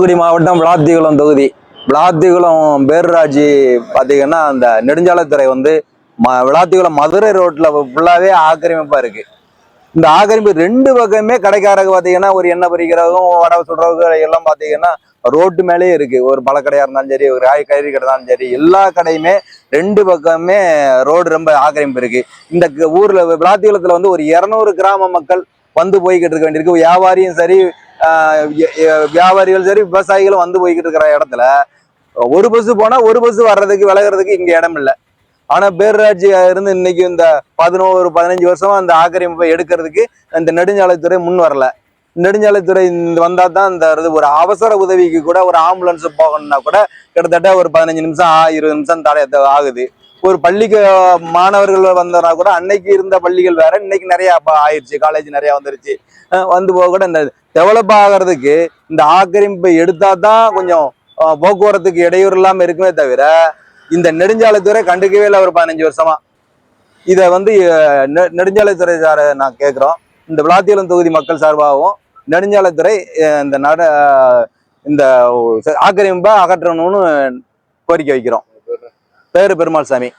தூத்துக்குடி மாவட்டம் விளாத்திகுளம் தொகுதி. விளாத்திகுளம் பேரூராட்சி பார்த்தீங்கன்னா அந்த நெடுஞ்சாலைத்துறை வந்து ம விளாத்திகுளம் மதுரை ரோட்டில் ஃபுல்லாகவே ஆக்கிரமிப்பாக இருக்குது இந்த ஆக்கிரமிப்பு ரெண்டு பக்கமே கடைக்காரங்க பார்த்தீங்கன்னா ஒரு எண்ணெய் பறிக்கிறவங்க வடை சுடுறவங்க எல்லாம் பார்த்தீங்கன்னா ரோட்டு மேலேயே இருக்குது ஒரு பழக்கடையாக இருந்தாலும் சரி ஒரு காய் கறி கடை இருந்தாலும் சரி எல்லா கடையுமே ரெண்டு பக்கமே ரோடு ரொம்ப ஆக்கிரமிப்பு இருக்குது இந்த க- விளாத்திகுளத்தில் வந்து ஒரு இரநூறு கிராம மக்கள் வந்து போய்கிட்டு இருக்க வேண்டியிருக்கு. வியாபாரியும் சரி வியாபாரிகள் சரி விவசாயிகளும் வந்து போய்கிட்டு இருக்கிற இடத்துல ஒரு பஸ் போனா ஒரு பஸ் வர்றதுக்கு விலகிறதுக்கு இங்க இடம் இல்லை. ஆனா பேரூராட்சி இருந்து இன்னைக்கு இந்த பதினோரு பதினஞ்சு வருஷமா அந்த ஆக்கிரமிப்பை எடுக்கிறதுக்கு இந்த நெடுஞ்சாலைத்துறை முன் வரல. நெடுஞ்சாலைத்துறை இந்த தான் இந்த இது ஒரு அவசர உதவிக்கு கூட ஒரு ஆம்புலன்ஸ் போகணும்னா கூட கிட்டத்தட்ட ஒரு பதினஞ்சு நிமிஷம் ஆ- இருபது நிமிஷம் தடை ஆகுது. ஒரு பள்ளிக்கு மாணவர்கள் வந்தனா கூட அன்னைக்கு இருந்த பள்ளிகள் வேற இன்னைக்கு நிறைய ஆயிடுச்சு காலேஜ் நிறைய வந்துருச்சு. வந்து போக கூட இந்த டெவலப் ஆகிறதுக்கு இந்த ஆக்கிரமிப்பை எடுத்தா தான் கொஞ்சம் போக்குவரத்துக்கு இடையூறு இல்லாமல் இருக்குமே தவிர இந்த நெடுஞ்சாலைத்துறை கண்டுக்கவே இல்லை ஒரு பதினஞ்சு வருஷமா. இதை வந்து நெ- நெடுஞ்சாலைத்துறை சாரை நான் கேட்குறோம். இந்த விளாத்தியலம் தொகுதி மக்கள் சார்பாகவும் நெடுஞ்சாலைத்துறை இந்த நட இந்த ஆக்கிரமிப்பை அகற்றணும்னு கோரிக்கை வைக்கிறோம். பேரு பெருமாள் சாமி.